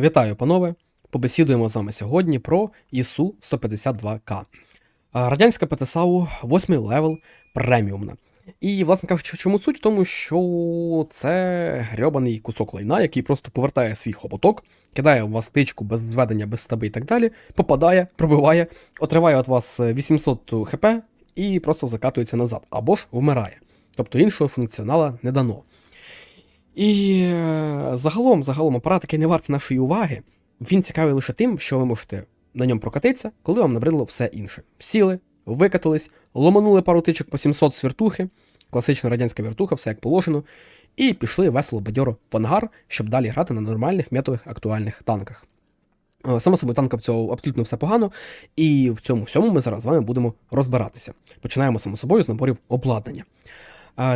Вітаю, панове! Побесідуємо з вами сьогодні про ісу 152К. Радянська ПТСАУ 8 левел преміумна. І, власне кажучи, в чому суть? В тому, що це грьобаний кусок лайна, який просто повертає свій хоботок, кидає у вас тичку без зведення, без стаби і так далі, попадає, пробиває, отриває від вас 800 хп і просто закатується назад, або ж вмирає. Тобто іншого функціонала не дано. І е, загалом, загалом, апарат, який не вартий нашої уваги, він цікавий лише тим, що ви можете на ньому прокатитися, коли вам набридло все інше. Сіли, викатились, ломанули пару тичок по 700 свертухи, класична радянська вертуха, все як положено, і пішли весело бадьоро в ангар, щоб далі грати на нормальних метових актуальних танках. Е, Само собою, танкам цього абсолютно все погано, і в цьому всьому ми зараз з вами будемо розбиратися. Починаємо само собою з наборів обладнання.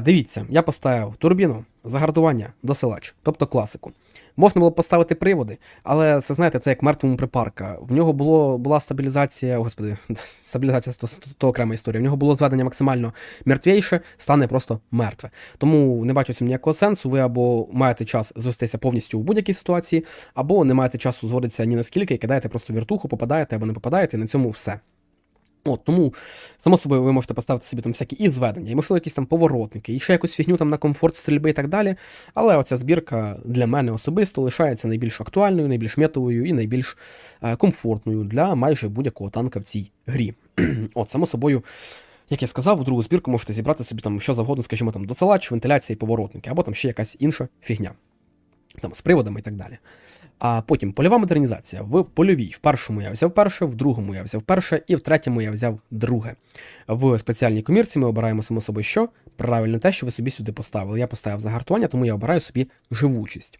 Дивіться, я поставив турбіну, загардування, досилач, тобто класику. Можна було поставити приводи, але це знаєте, це як мертвому припарка. В нього було, була стабілізація, господи, стабілізація то, то окрема історія. В нього було зведення максимально мертвіше, стане просто мертве. Тому не бачу цим ніякого сенсу. Ви або маєте час звестися повністю у будь-якій ситуації, або не маєте часу зводитися ні наскільки і кидаєте просто віртуху, попадаєте або не попадаєте, і на цьому все. От, тому, само собою, ви можете поставити собі там всякі і зведення, і можливо якісь там поворотники, і ще якусь фігню там на комфорт стрільби і так далі. Але оця збірка для мене особисто лишається найбільш актуальною, найбільш метовою і найбільш е, комфортною для майже будь-якого танка в цій грі. От, само собою, як я сказав, у другу збірку можете зібрати собі там що завгодно, скажімо, там досилач, вентиляція і поворотники, або там ще якась інша фігня. Там з приводами і так далі. А потім польова модернізація. В польовій. В першому я взяв перше, в другому я взяв перше, і в третьому я взяв друге. В спеціальній комірці ми обираємо само собою що? Правильно те, що ви собі сюди поставили. Я поставив загартування, тому я обираю собі живучість.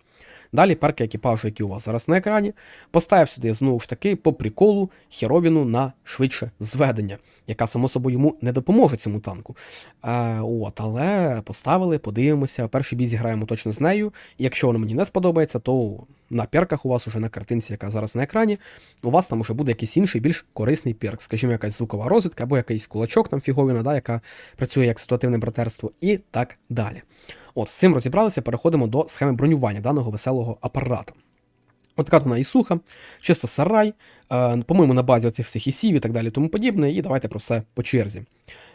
Далі перки екіпажу, які у вас зараз на екрані, поставив сюди знову ж таки по приколу херовіну на швидше зведення, яка, само собою, йому не допоможе цьому танку. Е, от, Але поставили, подивимося, перший бій зіграємо точно з нею. Якщо воно мені не сподобається, то на перках у вас уже на картинці, яка зараз на екрані, у вас там уже буде якийсь інший, більш корисний перк, скажімо, якась звукова розвідка або якийсь кулачок там фіговіна, да, яка працює як ситуативне братерство, і так далі. От, з цим розібралися, переходимо до схеми бронювання даного веселого апарата. От така вона і суха, чисто сарай, е, по-моєму, на базі оцих всіх ісів і так далі, тому подібне, і давайте про все по черзі.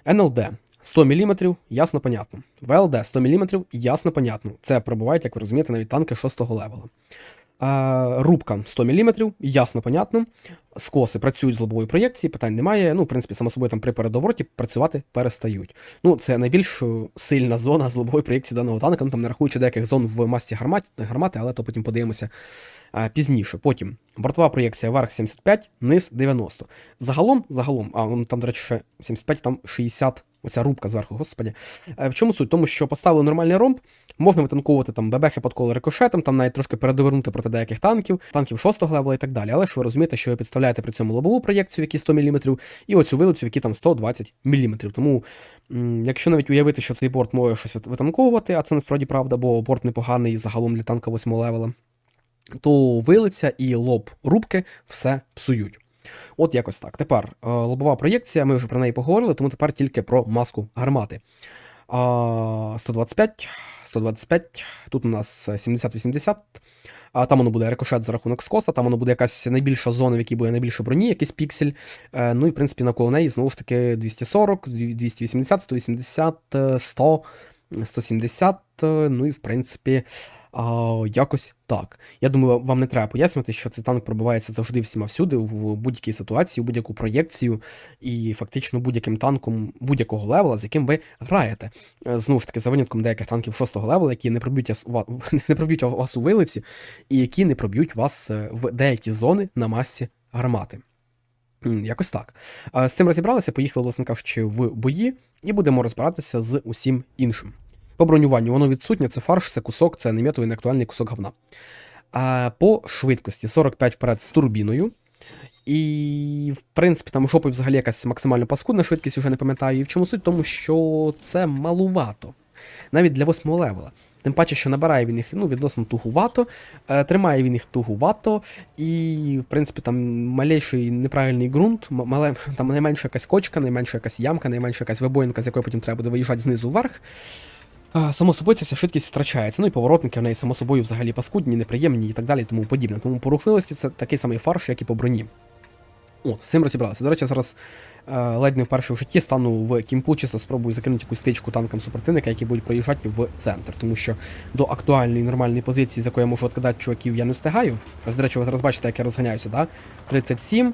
НЛД 100 мм, ясно понятно. ВЛД 100 мм, ясно понятно. Це пробувають, як ви розумієте, навіть танки 6 левела. Е, рубка 100 мм, ясно понятно. Скоси працюють з лобової проєкції, питань немає. Ну, в принципі, само собою там при передовороті працювати перестають. Ну, це найбільш сильна зона з лобової проєкції даного танка, ну там не рахуючи деяких зон в масті гармати, але то потім подивимося а, пізніше. Потім бортова проєкція верх 75, низ 90. Загалом, загалом, а ну, там, до речі, ще 75, там 60. Оця рубка зверху, господі. В чому суть? Тому що поставили нормальний ромб, можна витанковувати там бебехи під коло рикошетом, там навіть трошки передовернути проти деяких танків, танків 6 левела і так далі. Але ж ви розумієте, що ви підставляєте при цьому лобову проєкцію, які 100 мм, і оцю вилицю, які там 120 мм. Тому, якщо навіть уявити, що цей борт може щось витанковувати, а це насправді правда, бо борт непоганий загалом для танка 8 левела, то вилиця і лоб рубки все псують. От якось так. Тепер е, лобова проєкція, ми вже про неї поговорили, тому тепер тільки про маску гармати. 125, 125, тут у нас 70-80. А там воно буде рикошет за рахунок скоса, там воно буде якась найбільша зона, в якій буде найбільше броні, якийсь піксель. Е, ну і в принципі навколо неї знову ж таки 240, 280, 180, 100, 170. Ну і в принципі. А, Якось так. Я думаю, вам не треба пояснювати, що цей танк пробивається завжди всіма всюди, в будь-якій ситуації, в будь-яку проєкцію, і фактично будь-яким танком будь-якого левела, з яким ви граєте. Е, знову ж таки, за винятком деяких танків 6-го левела, які не проб'ють не проб'ють вас у вилиці, і які не проб'ють вас е, в деякі зони на масі гармати. Якось так. З цим розібралися, поїхали, власне кажучи, в бої, і будемо розбиратися з усім іншим. По бронюванню воно відсутнє, це фарш, це кусок, це неметовий неактуальний кусок говна. А По швидкості 45 вперед з турбіною. І, в принципі, там жопи взагалі якась максимально паскудна швидкість, вже не пам'ятаю. І в чому суть? Тому що це малувато. Навіть для 8 левела. Тим паче, що набирає він їх ну, відносно тугувато, е, тримає він їх тугувато, і, в принципі, там малейший неправильний ґрунт, мале, там найменша якась кочка, найменша якась ямка, найменша якась вибоїнка, з якої потім треба буде виїжджати знизу вверх. Само собою ця вся швидкість втрачається. Ну і поворотники в неї само собою взагалі паскудні, неприємні і так далі, тому подібне. Тому по рухливості це такий самий фарш, як і по броні. От, з цим розібралися. До речі, зараз е, ледь не вперше в житті стану в кімпу, чисто спробую закинути якусь стичку танкам супротивника, які будуть проїжджати в центр. Тому що до актуальної нормальної позиції, з якої я можу відкидати чуваків, я не встигаю. Ось, до речі, ви зараз бачите, як я розганяюся, да? 37.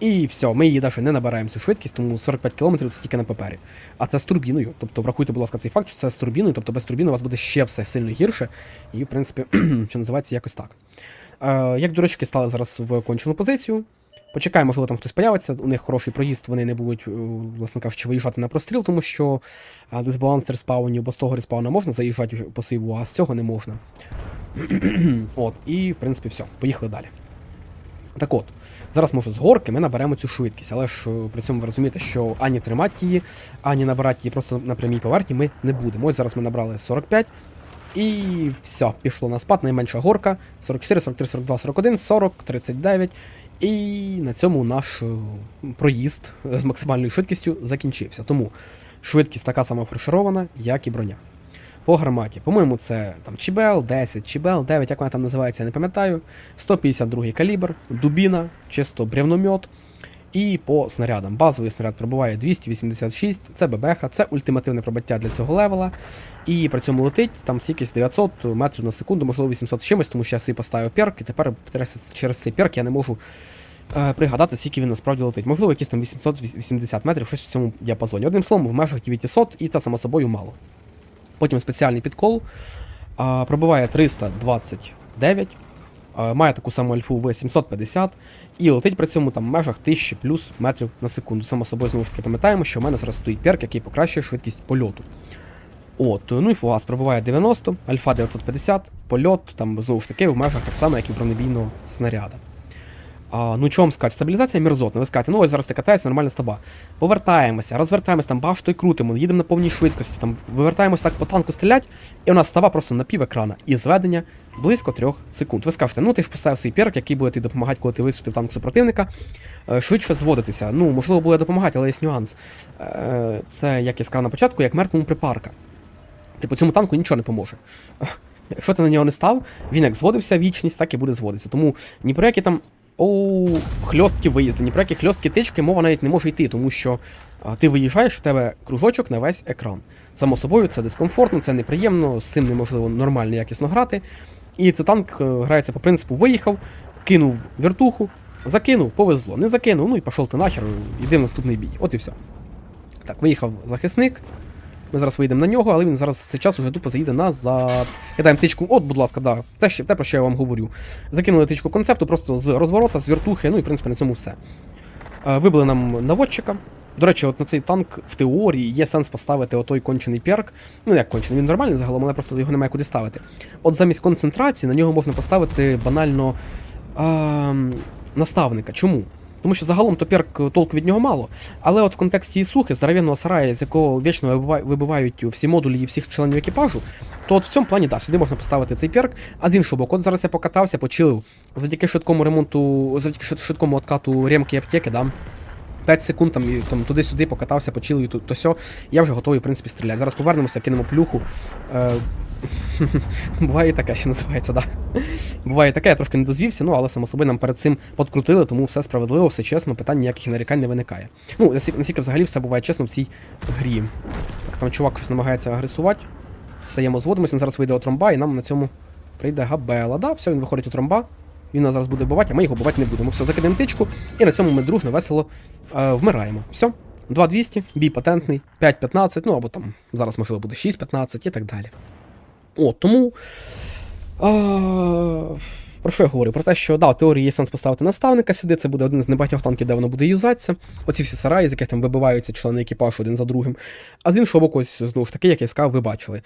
І все, ми її навіть не набираємо цю швидкість, тому 45 км це тільки на папері. А це з турбіною. Тобто врахуйте, будь ласка, цей факт, що це з турбіною, тобто без турбіни у вас буде ще все сильно гірше. І, в принципі, що називається якось так. Е, як дурочки стали зараз в кончену позицію. Почекаємо, можливо, там хтось появиться. У них хороший проїзд, вони не будуть, е, власне кажучи, виїжджати на простріл, тому що дисбаланс респаунів, бо з того респауна можна заїжджати по сиву, а з цього не можна. От, і в принципі все, поїхали далі. Так от, зараз можу з горки ми наберемо цю швидкість, але ж е, при цьому ви розумієте, що ані тримати її, ані набирати її просто на прямій поверхні ми не будемо. Ось зараз ми набрали 45. І все, пішло на спад, найменша горка. 44, 43, 42, 41, 40, 39. І на цьому наш е, проїзд з максимальною швидкістю закінчився. Тому швидкість така сама фарширована, як і броня. По гарматі, по-моєму, це там Чібел 10, Чібел 9, як вона там називається, я не пам'ятаю. 152 калібр, дубіна, чисто бревномет. І по снарядам. Базовий снаряд пробиває 286, це ББХ, це ультимативне пробиття для цього левела. І при цьому летить там стількись 900 метрів на секунду, можливо 800 з чимось, тому що я собі поставив перк, і тепер через цей перк я не можу е, пригадати, скільки він насправді летить. Можливо, якісь там 880 метрів, щось в цьому діапазоні. Одним словом, в межах 900, і це само собою мало. Потім спеціальний підкол е, пробиває 329. Е, має таку саму альфу в 750 і летить при цьому там в межах 1000 плюс метрів на секунду. Само собою, знову ж таки, пам'ятаємо, що в мене зараз стоїть перк, який покращує швидкість польоту. От, ну і фугас пробуває 90, альфа 950, польот, там знову ж таки в межах так само, як і у бронебійного снаряда. А, Ну, вам сказати, стабілізація мірзотна. Ви скажете, ну ось зараз ти катаєшся, нормальна стаба. Повертаємося, розвертаємося, там башту і крутимо, їдемо на повній швидкості, там вивертаємося так по танку стрілять, і у нас става просто на пів екрана. І зведення близько 3 секунд. Ви скажете, ну ти ж поставив свій перк, який буде тобі допомагати, коли ти висвітив танк супротивника, е, швидше зводитися. Ну, можливо, буде допомагати, але є нюанс. Е, це, як я сказав на початку, як мертвому припарка. Типу цьому танку нічого не поможе. Якщо ти на нього не став, він як зводився вічність, так і буде зводитися. Тому ні про які там оу, хльосткі виїзди, ні про які хльосткі тички мова навіть не може йти, тому що ти виїжджаєш, в тебе кружочок на весь екран. Само собою, це дискомфортно, це неприємно, з цим неможливо нормально якісно грати. І цей танк е, грається по принципу виїхав, кинув вертуху, закинув, повезло, не закинув, ну і пішов ти нахер, йди в наступний бій. От і все. Так, виїхав захисник. Ми зараз вийдемо на нього, але він зараз в цей час уже тупо заїде назад. Кидаємо тичку. От, будь ласка, да. Те, що, те, про що я вам говорю. Закинули тичку концепту просто з розворота, з вертухи, ну і в принципі на цьому все. Е, вибили нам наводчика. До речі, от на цей танк в теорії є сенс поставити отой кончений перк. Ну, як кончений, він нормальний загалом, але просто його немає куди ставити. От замість концентрації на нього можна поставити банально а, наставника. Чому? Тому що загалом то перк толку від нього мало. Але от в контексті Ісухи, здоровенного сарая, з якого вічно вибивають всі модулі і всіх членів екіпажу, то от в цьому плані, да, сюди можна поставити цей перк, а з іншого боку, от зараз я покатався, почилив. Завдяки швидкому ремонту, завдяки швидкому откату ремки і аптеки, да. 5 секунд там, там туди-сюди покатався, почилив, то, то сьо, я вже готовий, в принципі, стріляти. Зараз повернемося, кинемо плюху. Е, Буває і таке, що називається, да. Буває таке, я трошки не дозвівся, ну але само собою нам перед цим подкрутили, тому все справедливо, все чесно, питань ніяких нарікань не виникає. Ну, наскільки взагалі все буває чесно в цій грі. Так, там чувак щось намагається агресувати. Стаємо, зводимося, він зараз вийде у тромба, і нам на цьому прийде габела. Да, все, він виходить у тромба. Він нас зараз буде вбивати, а ми його вбивати не будемо. Все, закидаємо тичку, і на цьому ми дружно, весело е, вмираємо. Все. 2200, бій патентний, 5-15, ну або там зараз, можливо, буде 6-15 і так далі. О, тому. А, Про що я говорю? Про те, що да, в теорії є сенс поставити наставника сюди, це буде один з небагатьох танків, де воно буде юзатися. Оці всі сараї, з яких там вибиваються члени екіпажу один за другим. А з іншого боку, ось, знову ж таки, як я сказав, ви бачили.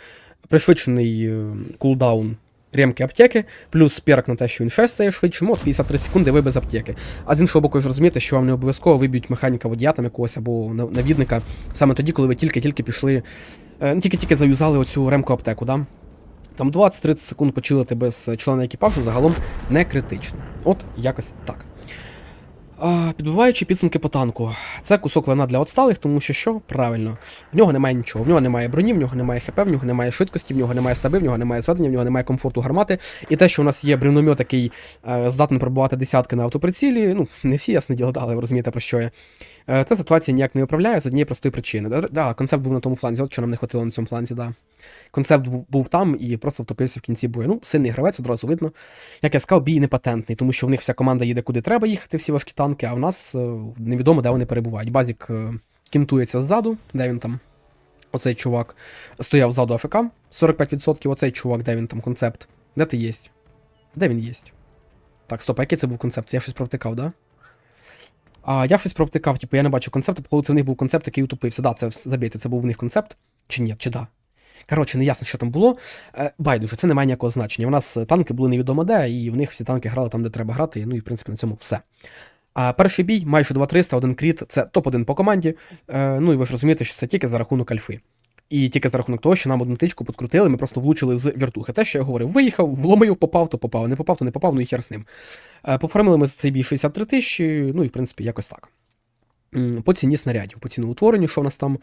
Пришвидшений е, кулдаун ремки аптеки, плюс перк на те, що він ще стає швидше, от 53 секунди ви без аптеки. А з іншого боку, ж розумієте, що вам не обов'язково виб'ють механіка водія там якогось або навідника саме тоді, коли ви тільки-тільки пішли, е, тільки-тільки заюзали оцю ремку аптеку. да? Там 20-30 секунд почилити без члена екіпажу загалом не критично. От якось так. А, підбиваючи підсумки по танку, це кусок лана для отсталих, тому що що? Правильно, в нього немає нічого. В нього немає броні, в нього немає хп, в нього немає швидкості, в нього немає стаби, в нього немає зведення, в нього немає комфорту гармати. І те, що у нас є бревномет, який е, здатний пробувати десятки на автоприцілі, ну, не всі ясне діло, але ви розумієте про що я. Е, ця ситуація ніяк не управляє з однієї простої причини. Да, концепт був на тому фланзі, от що нам не хватило на цьому фланзі, да. Концепт був, був там і просто втопився в кінці бою. Ну, сильний гравець, одразу видно. Як я сказав, бій не патентний, тому що в них вся команда їде куди треба їхати, всі важкі танки, а в нас е, невідомо, де вони перебувають. Базік е, кінтується ззаду, де він там. Оцей чувак стояв ззаду АФК, 45%, оцей чувак, де він там концепт. Де ти єсть? Де він єсть? Так, стоп, а який це був концепт? Я щось провтикав, да? А я щось провтикав, типу, я не бачу концепту, походу це в них був концепт, який утопився. Да, це забійте, це був в них концепт. Чи ні, чи да. Коротше, не ясно, що там було. Е, Байдуже, це не має ніякого значення. У нас танки були невідомо де, і в них всі танки грали там, де треба грати. Ну і в принципі на цьому все. А перший бій, майже 2-300, один кріт, це топ-1 по команді. Е, ну і ви ж розумієте, що це тільки за рахунок альфи. І тільки за рахунок того, що нам одну тичку підкрутили, ми просто влучили з віртухи. Те, що я говорив, виїхав, вломив, попав, то попав, не попав, то не попав, ну і хер з ним. Е, пофармили ми за цей бій 63 тисячі, ну і в принципі якось так. По ціні снарядів, по ціноутворенню, що в нас там.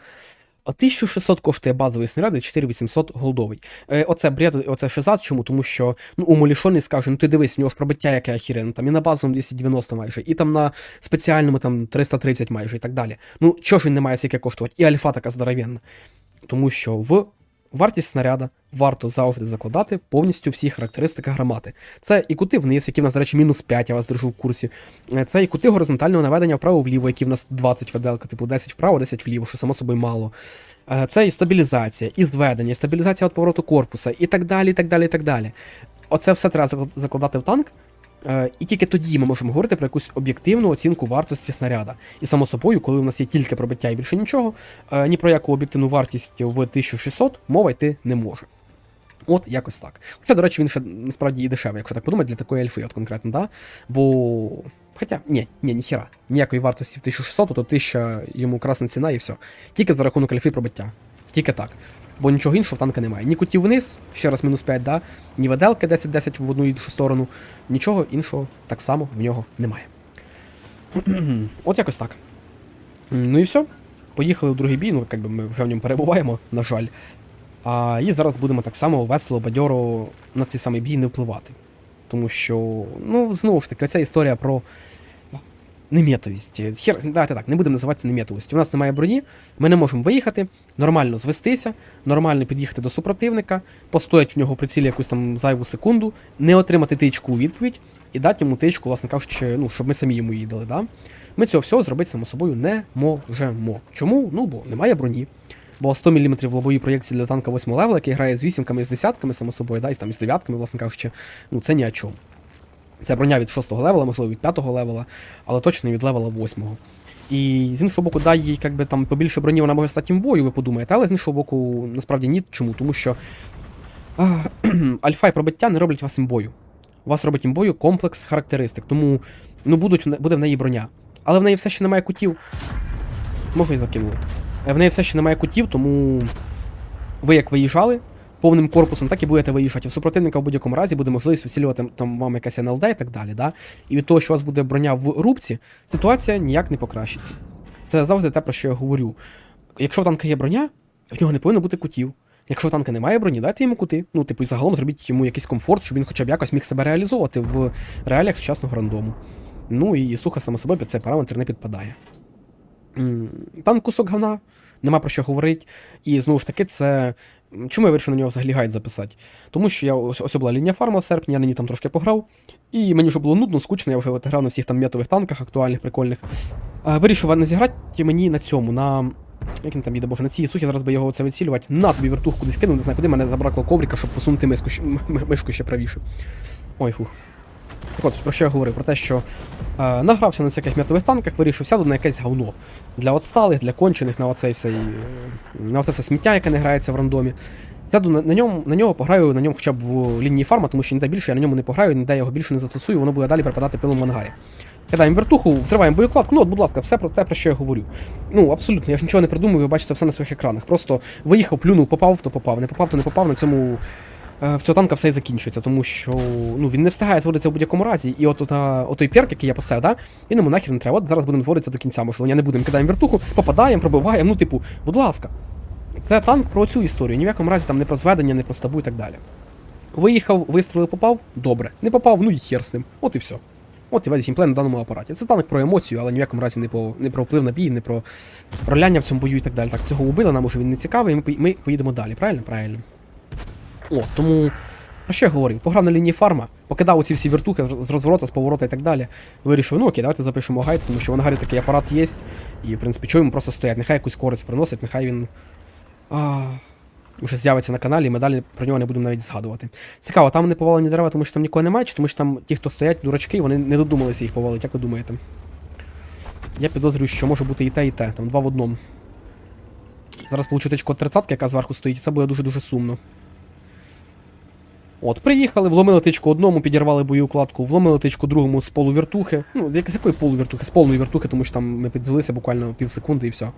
1600 коштує базовий снаряд і 4800 голдовий. Е, оце бред, оце шизат. Чому? Тому що ну, умалішоний скаже, ну ти дивись, в нього ж пробиття яке ахірен, там і на базовому 290 майже, і там на спеціальному там 330 майже і так далі. Ну, чого ж він не має скільки коштувати? І альфа така здоровенна. Тому що в вартість снаряда варто завжди закладати повністю всі характеристики гармати. Це і кути вниз, які в нас, до речі, мінус 5, я вас держу в курсі. Е, Це і кути горизонтального наведення вправо-вліво, які в нас 20 веделка, типу 10 вправо, 10 вліво, що само собою мало. Е, Це і стабілізація, і зведення, і стабілізація від повороту корпуса, і так далі, і так далі, і так далі. Оце все треба закладати в танк. Е, І тільки тоді ми можемо говорити про якусь об'єктивну оцінку вартості снаряда. І само собою, коли у нас є тільки пробиття і більше нічого, е, ні про яку об'єктивну вартість в 1600 мова йти не може. От якось так. Хоча, до речі, він ще насправді і дешевий, якщо так подумати, для такої ельфи, от конкретно, да? Бо. Хоча, ні, ні, ніхіра. Ніякої вартості в 1600, то 1000 йому красна ціна і все. Тільки за рахунок ельфи пробиття. Тільки так. Бо нічого іншого в танка немає. Ні кутів вниз, ще раз мінус 5, да? ні веделки 10-10 в одну і іншу сторону. Нічого іншого так само в нього немає. От якось так. Ну і все. Поїхали в другий бій, ну якби ми вже в ньому перебуваємо, на жаль. А і зараз будемо так само весело, бадьоро на цей самий бій не впливати. Тому що, ну, знову ж таки, ця історія про неметовість. Хер, давайте так, не будемо називати це неметовістю. У нас немає броні, ми не можемо виїхати, нормально звестися, нормально під'їхати до супротивника, постоять в нього в прицілі якусь там зайву секунду, не отримати тичку у відповідь і дати йому тичку, власне кажучи, ну, щоб ми самі йому її дали. Да? Ми цього всього зробити само собою не можемо. Чому? Ну, бо немає броні. Бо 100 мм лобові проєкції для танка 8 левела, який грає з вісімками, з десятками, само собою, да, і там, з дев'ятками, власне кажучи, ну це ні о чому. Це броня від 6 левела, можливо, від 5 левела, але точно від левела 8. І з іншого боку, дай їй якби, там побільше броні, вона може стати імбою, ви подумаєте, але з іншого боку, насправді ні. Чому? Тому що а, альфа і пробиття не роблять вас імбою. Вас робить імбою комплекс характеристик, тому ну, будуть, буде в неї броня. Але в неї все ще немає кутів. Може і закинули. В неї все ще немає кутів, тому ви як виїжджали повним корпусом, так і будете виїжджати. В супротивника в будь-якому разі буде можливість вицілювати там вам якась НЛД і так далі. Да? І від того, що у вас буде броня в рубці, ситуація ніяк не покращиться. Це завжди те, про що я говорю. Якщо в танка є броня, в нього не повинно бути кутів. Якщо танка немає броні, дайте йому кути. Ну, типу, і загалом зробіть йому якийсь комфорт, щоб він хоча б якось міг себе реалізовувати в реаліях сучасного рандому. Ну і суха само собою під цей параметр не підпадає. Танк кусок говна, нема про що говорити. І знову ж таки, це. Чому я вирішив на нього взагалі гайд записати? Тому що я ось, ось була лінія фарма в серпні, я на ній там трошки пограв. І мені вже було нудно, скучно, я вже грав на всіх там метових танках, актуальних, прикольних. А, вирішив не зіграти мені на цьому, на. Як він там їде, боже, на цій сухі, зараз би його це відцілювати. На тобі вертуху кудись кинув, не знаю куди, мене забракло коврика, щоб посунути мишку ще правіше. Ой, фух. Так от, про що я говорив? Про те, що е, награвся на всяких м'ятових танках, вирішив сяду на якесь говно. Для отсталих, для кончених, на оцей всей, е, на оце все сміття, яке не грається в рандомі. Сяду на, на, ньому, на нього пограю на ньому хоча б в лінії фарма, тому що ніде більше я на ньому не пограю, ніде його більше не застосую, воно буде далі припадати пилом в ангарі. Кидаємо вертуху, взриваємо боєкладку, ну от, будь ласка, все про те, про що я говорю. Ну, абсолютно, я ж нічого не придумую, ви бачите все на своїх екранах. Просто виїхав, плюнув, попав, то попав, не попав, то не попав, на цьому в цього танка все і закінчується, тому що ну, він не встигає зводитися в будь-якому разі. І от, от, от той перк, який я поставив, да, він йому нахер не треба. От зараз будемо зводитися до кінця, можливо, я не будемо кидаємо вертуху, попадаємо, пробиваємо. Ну, типу, будь ласка. Це танк про цю історію. Ні в якому разі там не про зведення, не про стабу і так далі. Виїхав, вистрілив, попав, добре. Не попав, ну і хер з ним. От і все. От і весь геймплей на даному апараті. Це танк про емоцію, але ні в якому разі не, по, не про вплив на бій, не про роляння в цьому бою і так далі. Так, цього убили, нам уже він не цікавий, і ми, ми поїдемо далі, правильно? Правильно. О, тому. Про що я говорив? Пограв на лінії фарма, покидав оці всі вертухи з розворота, з поворота і так далі. Вирішив, ну окей, давайте запишемо гайд, тому що в ангарі такий апарат є. І, в принципі, чого йому просто стоять. Нехай якусь користь приносить, нехай він. А, вже з'явиться на каналі, і ми далі про нього не будемо навіть згадувати. Цікаво, там не повалені дерева, тому що там нікого немає, чи тому що там ті, хто стоять, дурачки, вони не додумалися їх повалити, як ви думаєте? Я підозрюю, що може бути і те, і те, там два в одному. Зараз получу тичку 30 яка зверху стоїть, це буде дуже-дуже сумно. От, приїхали, вломили тичку одному, підірвали боєукладку, вломили тичку другому з полувертухи. Ну, як з якої полувертухи? З повної вертухи, тому що там ми підзвелися буквально пів секунди і все.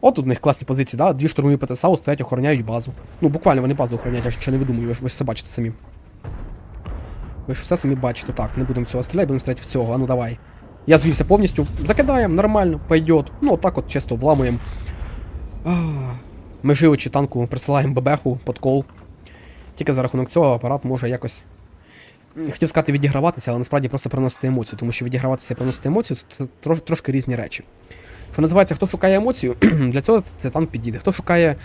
От у них класні позиції, да? Дві штурмові ПТСАУ стоять, охороняють базу. Ну, буквально вони базу охороняють, я нічого не видумую, ви ж, ви ж все бачите самі. Ви ж все самі бачите. Так, не будемо цього стріляти, будемо стріляти в цього, а ну давай. Я звівся повністю, закидаємо, нормально, пойдет. Ну, отак от чисто вламуємо. Ми живучи танку присилаємо бебеху, подкол. Тільки за рахунок цього апарат може якось. Хотів сказати відіграватися, але насправді просто приносити емоцію, тому що відіграватися і приносити емоцію це трош, трошки різні речі. Що називається, хто шукає емоцію, для цього цей танк підійде. Хто шукає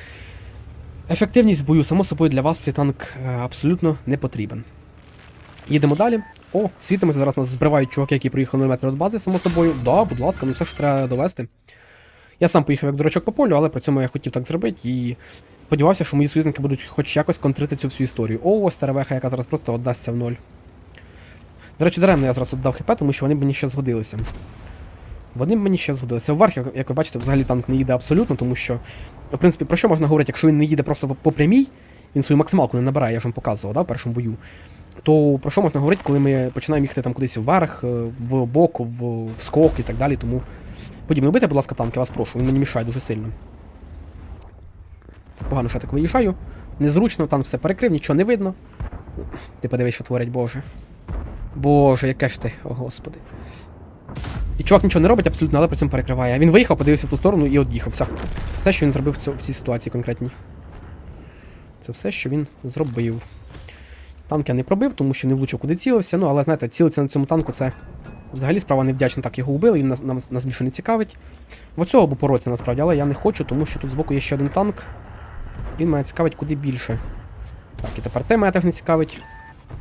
ефективність в бою, само собою для вас цей танк е, абсолютно не потрібен. Їдемо далі. О, світимося, зараз нас збривають чуваки, які приїхали на метр від бази, само собою. Да, будь ласка, ну все ж треба довести. Я сам поїхав як дурачок по полю, але при цьому я хотів так зробити і сподівався, що мої союзники будуть хоч якось контрити цю всю історію. О, ось старевеха, яка зараз просто віддасться в ноль. До речі, даремно я зараз віддав хп, тому що вони мені ще згодилися. Вони мені ще згодилися. Вверх, як, як ви бачите, взагалі танк не їде абсолютно, тому що, в принципі, про що можна говорити, якщо він не їде просто по, прямій, він свою максималку не набирає, я ж вам показував, да, в першому бою. То про що можна говорити, коли ми починаємо їхати там кудись вверх, е, в бок, в, в скок і так далі, тому подібне. Убийте, будь ласка, танк, я вас прошу, він мені мішає дуже сильно. Погано, що я так виїжджаю. Незручно, танк все перекрив, нічого не видно. Ти подивись, що творять, боже. Боже, яке ж ти, о господи. І чувак нічого не робить абсолютно, але при цьому перекриває. Він виїхав, подивився в ту сторону і од'їхав. Все. Це все, що він зробив в, цій ситуації конкретній. Це все, що він зробив. Танк я не пробив, тому що не влучив, куди цілився. Ну, але знаєте, цілитися на цьому танку це взагалі справа невдячна. Так його убили, він нас, нас, нас більше не цікавить. В оцього б упоротися насправді, але я не хочу, тому що тут збоку є ще один танк. Він мене цікавить куди більше. Так, і тепер те мене теж не цікавить.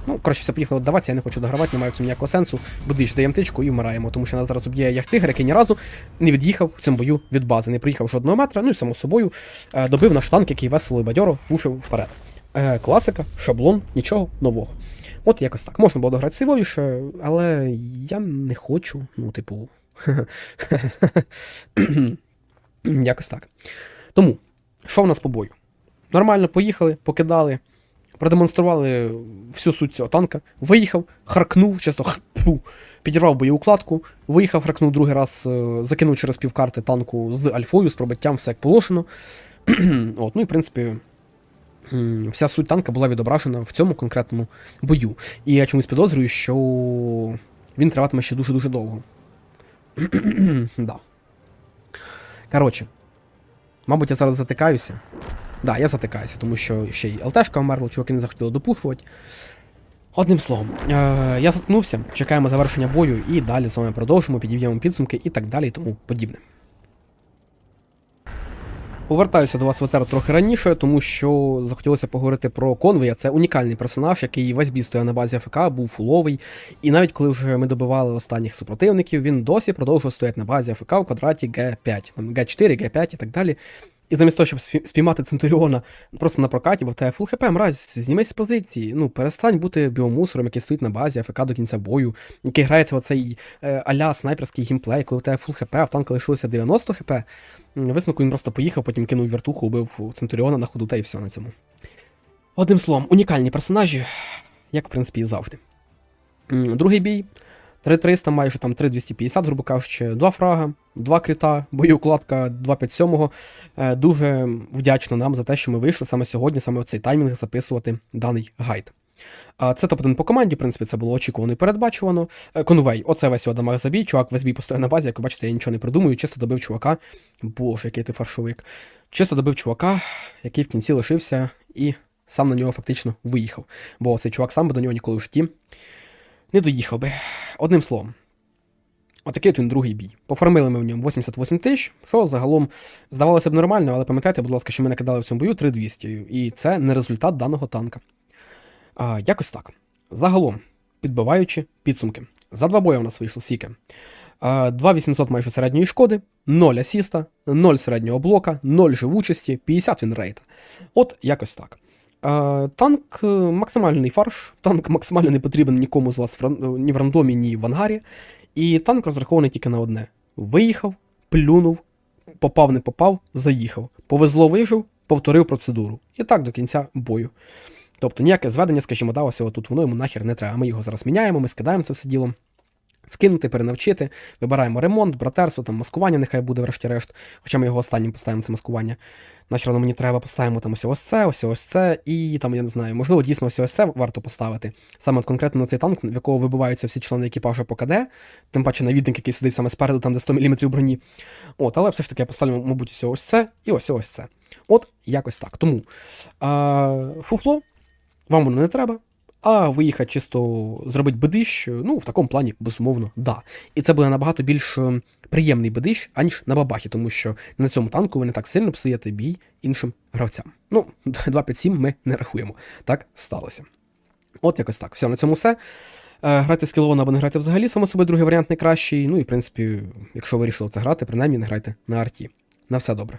Ну, коротше, все поїхало віддаватися, я не хочу догравати, немає в цьому ніякого сенсу. Будиш, даємо тичку і вмираємо, тому що нас зараз уб'є яхтигр, який ні разу не від'їхав в цьому бою від бази, не приїхав жодного метра, ну і само собою е, добив наш танк, який весело і бадьоро пушив вперед. Е, класика, шаблон, нічого нового. От якось так. Можна було дограти сивовіше, але я не хочу. Ну, типу. якось так. Тому, що в нас по бою? Нормально поїхали, покидали, продемонстрували всю суть цього танка, виїхав, харкнув, чисто хпу, підірвав боєукладку, виїхав, харкнув другий раз, е, закинув через півкарти танку з альфою, з пробиттям, все як положено. От, ну і в принципі. Вся суть танка була відображена в цьому конкретному бою. І я чомусь підозрюю, що він триватиме ще дуже-дуже довго. да. Коротше, мабуть, я зараз затикаюся. Да, я затикаюся, тому що ще й ЛТшка вмерла, чуваки не захотіли допушувати. Одним словом, е- я заткнувся, чекаємо завершення бою і далі з вами продовжимо, підіб'ємо підсумки і так далі і тому подібне. Повертаюся до вас в етер трохи раніше, тому що захотілося поговорити про Конвея. Це унікальний персонаж, який весь бій стояв на базі АФК, був фуловий. І навіть коли вже ми добивали останніх супротивників, він досі продовжував стояти на базі АФК в квадраті Г5, там Г4, Г5 і так далі. І замість того, щоб спіймати Центуріона просто на прокаті, бо в тебе фул хп, мразь, знімись з позиції. Ну, перестань бути біомусором, який стоїть на базі АФК до кінця бою, який грається в оцей е, аля снайперський геймплей, коли в тебе фул хп, а в танка лишилося 90 хп. Висновку він просто поїхав, потім кинув вертуху, убив Центуріона на ходу та і все на цьому. Одним словом, унікальні персонажі, як в принципі і завжди. Другий бій. 3300 майже там 3250, грубо кажучи, два фрага, два кріта, боєукладка 257. Е, Дуже вдячно нам за те, що ми вийшли саме сьогодні, саме в цей таймінг записувати даний гайд. Це топ-1 по команді, в принципі, це було очікувано і передбачувано. Е, Конвей, оце весь його дамаг забій. Чувак весь бій постояв на базі, як ви бачите, я нічого не придумую, чисто добив чувака. Боже, який ти фаршовик. Чисто добив чувака, який в кінці лишився і сам на нього фактично виїхав. Бо цей чувак сам би до нього ніколи в житті не доїхав би. Одним словом. Отакий от він другий бій. Пофармили ми в ньому 88 тисяч, що загалом здавалося б нормально, але пам'ятайте, будь ласка, що ми накидали в цьому бою 3200, і це не результат даного танка. А, Якось так. Загалом, підбиваючи підсумки. За два бої у нас вийшло сіки. А, 2800 майже середньої шкоди, 0 асіста, 0 середнього блока, 0 живучості, 50 вінрейта. От якось так. Танк е, максимальний фарш, танк максимально не потрібен нікому з вас ні в рандомі, ні в ангарі. І танк розрахований тільки на одне: виїхав, плюнув, попав, не попав, заїхав. Повезло, вижив, повторив процедуру. І так до кінця бою. Тобто ніяке зведення, скажімо, да, ось тут воно йому нахер не треба. Ми його зараз міняємо, ми скидаємо це все діло. Скинути, перенавчити, вибираємо ремонт, братерство, там маскування, нехай буде врешті-решт. Хоча ми його останнім поставимо це маскування. Воно мені треба, поставимо там ось ось це, ось ось це, і там, я не знаю, можливо, дійсно ось ось це варто поставити. Саме от конкретно на цей танк, в якого вибиваються всі члени екіпажу по КД, тим паче навідник, який сидить саме спереду, там де 100 мм броні. От, але все ж таки я поставлю, мабуть, ось ось це і ось ось це. От якось так. Тому а, фуфло, вам воно не треба. А виїхати чисто зробити бедищ, ну, в такому плані, безумовно, да. І це буде набагато більш е, приємний бедищ, аніж на бабахі, тому що на цьому танку ви не так сильно псуєте бій іншим гравцям. Ну, 257 ми не рахуємо. Так сталося. От якось так. Все, на цьому все. Е, Грайте скілово або не грайте взагалі, само собі другий варіант найкращий. Ну і в принципі, якщо ви вирішили це грати, принаймні не грайте на арті. На все добре.